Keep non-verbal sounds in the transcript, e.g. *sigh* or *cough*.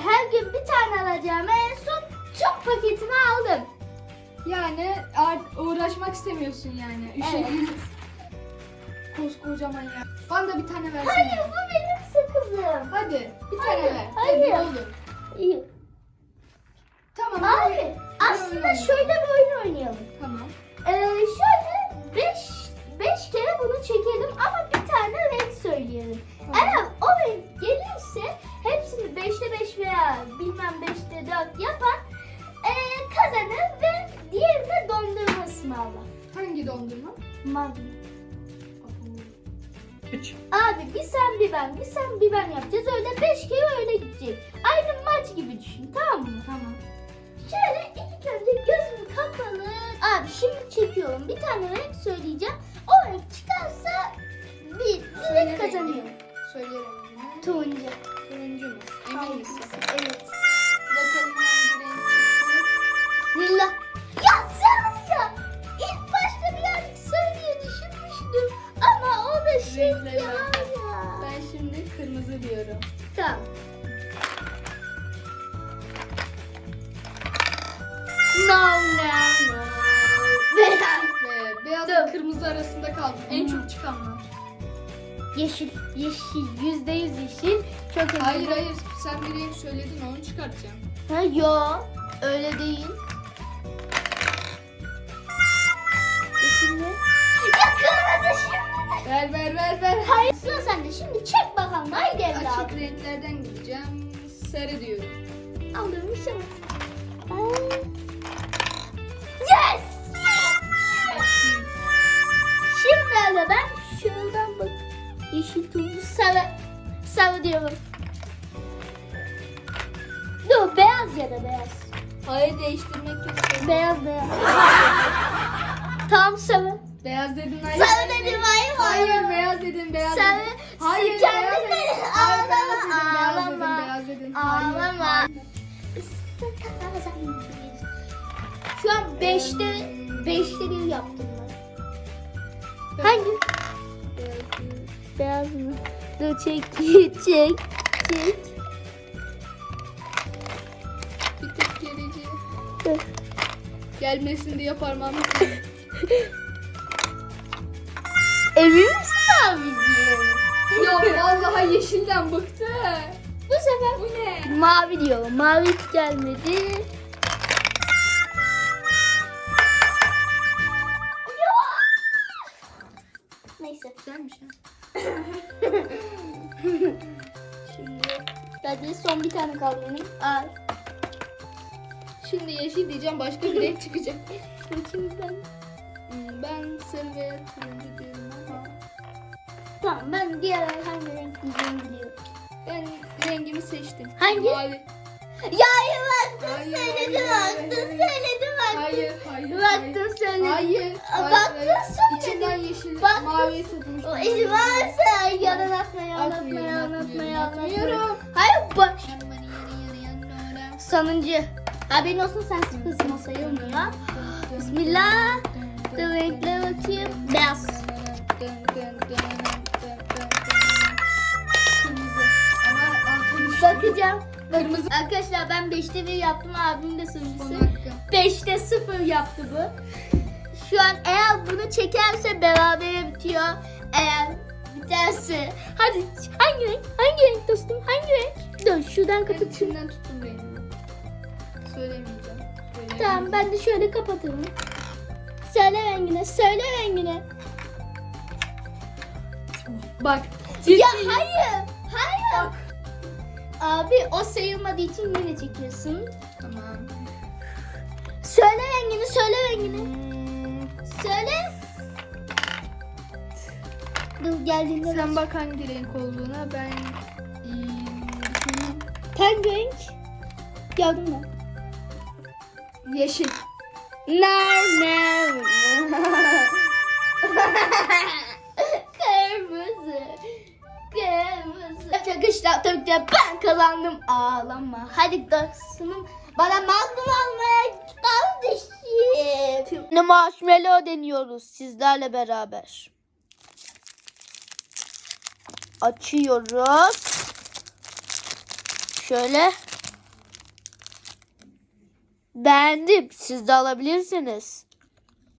her gün bir tane alacağım. En son tüm paketini aldım. Yani uğraşmak istemiyorsun yani. Üşeniyorsun. Koskocaman ya. Bana da bir tane versene. Hayır bu benim sakızım. Hadi bir tane ver. Hayır. Hadi, olur. İyi. Tamam. Abi aslında şöyle bir oyun oynayalım. Tamam. 5'te 5 veya bilmem 5'te 4 yapan ee, kazanır ve diğerine dondurma ısmarlar. Hangi dondurma? Magnum. 3. Abi bir sen bir ben, bir sen bir ben yapacağız. Öyle 5 kere öyle gidecek. Aynı maç gibi düşün tamam mı? Tamam. Şöyle ilk önce gözüm kapalı. Abi şimdi çekiyorum. Bir tane renk söyleyeceğim. O renk çıkarsa bir direkt kazanıyor. Söyle rengini. Turuncu. Turuncu mu? Emin Hayır. misin? Evet. Bakalım hangi renk çıktı. Lila. Ya ya. İlk başta birazcık düşünmüştüm. Ama o da şey ya. Renkleri. Ben şimdi kırmızı diyorum. Tamam. No. Beyaz. Ve beyaz Dur. ve kırmızı arasında kaldım. En çok çıkanlar. Yeşil, yeşil, yüzde yüz yeşil. Çok eminim. Hayır hayır sen bir renk söyledin onu çıkartacağım. Ha, yo, öyle değil. Yeşil mi? Ya kırmızı şimdi. Ver ver ver ver. Hayır sıra sende. Şimdi çek bakalım. Haydi evladım. Açık renklerden gideceğim. Sarı diyorum. Aldım şu. Yes! Diyorum. Dur beyaz ya da beyaz. Hayır değiştirmek yok. Beyaz beyaz. Tam sarı. Beyaz dedin hayır. Sarı dedim hayır Hayır beyaz dedin beyaz Sarı. dedin. Hayır Sen beyaz kendin dedin. dedin. Hayır beyaz dedin beyaz ağlama. beyaz dedin. Hayır. Ağlama. Şu an 5'te 5'te bir yaptım ben. Hangi? Beyaz mı? Dur çek çek çek. Tık gerici. Dur. Gelmesin diye parmağımı *laughs* Emin misin abiciğim? Ya vallahi yeşilden bıktı. Bu sefer Bu ne? mavi diyorum. Mavi hiç gelmedi. Hadi son bir tane kaldı benim. Ay. Şimdi yeşil diyeceğim başka bir renk çıkacak. *laughs* Bakayım ben. Hmm, Ben sarı ve turuncu diyorum ama Tamam ben diğer hangi renk diyeceğimi biliyorum. ben rengimi seçtim. Hangi? Mavi. Ya baktın Hayır, söyledim hayır, baktın hayır. söyledim baktın. Hayır, hayır, hayır. Baktın söyledim. Hayır, hayır, baktın hayır. söyledim. İçinden yeşil, maviyi tutmuş. O işi varsa yalan atmayı Atmıyorum, anlatmayı anlatmayı 90. Haberin olsun sen sıfırsın o sayılmıyor. Bismillah. Dur renkle bakayım. Beyaz. Bakacağım. Kırmızı. Arkadaşlar ben 5'te 1 yaptım. Abim de sonucusu. 5'te 0 yaptı bu. Şu an eğer bunu çekerse berabere bitiyor. Eğer biterse. Hadi hangi renk? Hangi renk dostum? Hangi renk? Dur şuradan kapat. Şundan tutun beni. Söylemeyeceğim. Tamam ben de şöyle kapatalım. Söyle rengine, söyle rengine. Bak. Ya hayır, hayır. Abi o sayılmadığı için yine çekiyorsun. Tamam. Söyle rengini, söyle rengini. Hmm, Söyle. Dur geldiğinde Sen bak hangi renk olduğuna ben hmm, düşüneyim. Hangi renk? Gördün mü? Yeşil. Nar. Kırmızı. Kırmızı. Çakışlar Türkçe ben kazandım. Ağlama. Hadi dostum. Bana magnum almaya kardeşim. Ne marshmallow deniyoruz sizlerle beraber. Açıyoruz. Şöyle. Beğendim. Siz de alabilirsiniz.